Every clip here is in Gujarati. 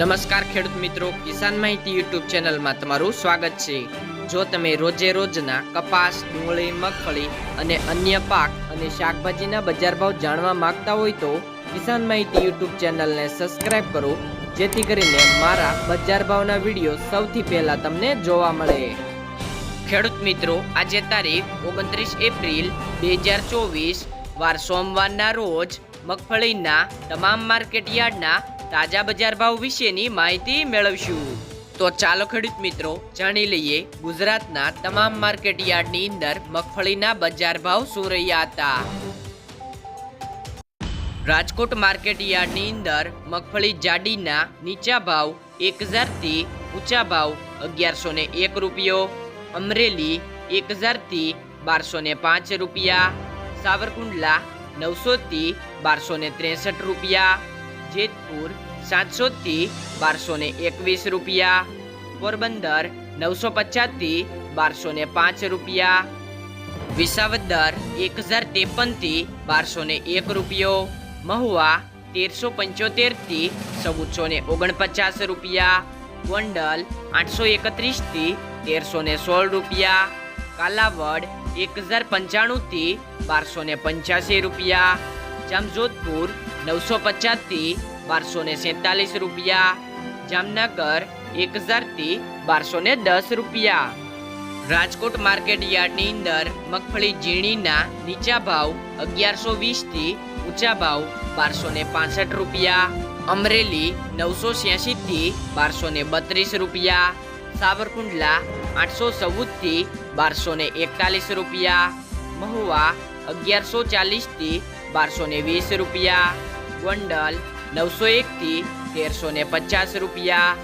નમસ્કાર ખેડૂત મિત્રો, કિસાન માહિતી યુટ્યુબ ચેનલમાં તમારું સ્વાગત છે. જો તમે રોજે રોજના કપાસ, ડુંગળી, મગફળી અને અન્ય પાક અને શાકભાજીના બજાર ભાવ જાણવા માંગતા હોય તો કિસાન માહિતી યુટ્યુબ ચેનલને સબસ્ક્રાઇબ કરો, જેથી કરીને મારા બજાર ભાવના વીડિયો સૌથી પહેલા તમને જોવા મળે. ખેડૂત મિત્રો, આજે તારીખ ઓગણત્રીસ એપ્રિલ બે હજાર ચોવીસ, વાર સોમવારના રોજ મગફળીના તમામ માર્કેટ યાર્ડના તાજા બજાર ભાવ વિશેની માહિતી મેળવશું. તો ચાલો ખેડૂત મિત્રો, જાણી લઈએ ગુજરાતના તમામ માર્કેટ યાર્ડની અંદર મગફળીના બજાર ભાવ શું રહ્યા હતા. રાજકોટ માર્કેટ યાર્ડની અંદર મગફળી જાડીના નીચા ભાવ એક હજારથી ઊંચા ભાવ અગિયારસો ને એક રૂપિયો, અમરેલી એક હજારથી બારસો ને પાંચ રૂપિયા, સાવરકુંડલા નવસોથી બારસો ને ત્રેસઠ રૂપિયા જેતપુર સાતસોથી બારસો ને એકવીસ રૂપિયા, પોરબંદર નવસો પચાસથી બારસો ને પાંચ રૂપિયા, વિસાવદર એક હજાર ત્રેપનથી બારસો ને એક રૂપિયો, મહુવા તેરસો પંચોતેરથી ચૌદસો ને ઓગણપચાસ રૂપિયા, ગોંડલ આઠસો એકત્રીસથી તેરસો ને સોળ રૂપિયા, કાલાવડ એક હજાર પંચાણુંથી બારસો ને પંચ્યાસી રૂપિયા, જામજોધપુર નવસો પચાસથી બારસો ને સેતાલીસ રૂપિયા. જામનગર એક હજારથી બારસો ને દસ રૂપિયા. રાજકોટ માર્કેટ યાર્ડની અંદર મગફળી ઝીણીના નીચા ભાવ અગિયારસો વીસથી ઊંચા ભાવ બારસો ને પાસઠ રૂપિયા. અમરેલી નવસો છ્યાસીથી બારસો ને બત્રીસ રૂપિયા. સાવરકુંડલા આઠસો ચૌદથી બારસો ને એકતાલીસ રૂપિયા. મહુવા અગિયારસો ચાલીસથી બારસો ને વીસ રૂપિયા. ગોંડલ નવસો એકથી તેરસો ને પચાસ રૂપિયા.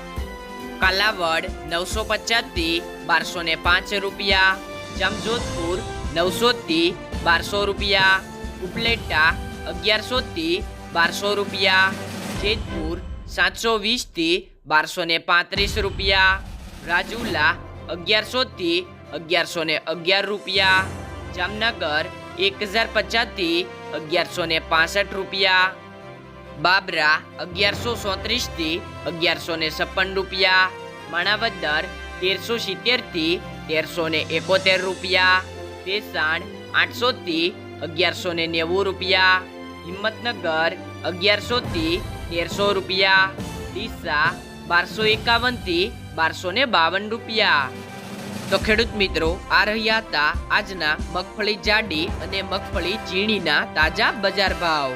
કાલાવડ નવસો પચાસથી બારસો ને પાંચ રૂપિયા. જમજોધપુર નવસોથી બારસો રૂપિયા. ઉપલેટા અગિયારસોથી બારસો રૂપિયા. જેતપુર સાતસો વીસથી બારસો ને પાંત્રીસ રૂપિયા. રાજુલા અગિયારસોથી અગિયારસો ને અગિયાર રૂપિયા. જામનગર એક હજાર પચાસથી અગિયારસો ને પાસઠ રૂપિયા. બાબરા અગિયારસો સોત્રીસથી અગિયારસો ને છપ્પન રૂપિયા, માણાવદર તેરસો સિત્તેરથી તેરસો ને એકોતેર રૂપિયા, તેસાણ આઠસોથી અગિયારસો ને નેવું રૂપિયા, હિંમતનગર અગિયારસોથી તેરસો રૂપિયા, ડીસા બારસો એકાવનથી બારસો ને બાવન રૂપિયા. તો ખેડૂત મિત્રો, આ રહ્યા હતા આજના મગફળી જાડી અને મગફળી ઝીણીના તાજા બજાર ભાવ.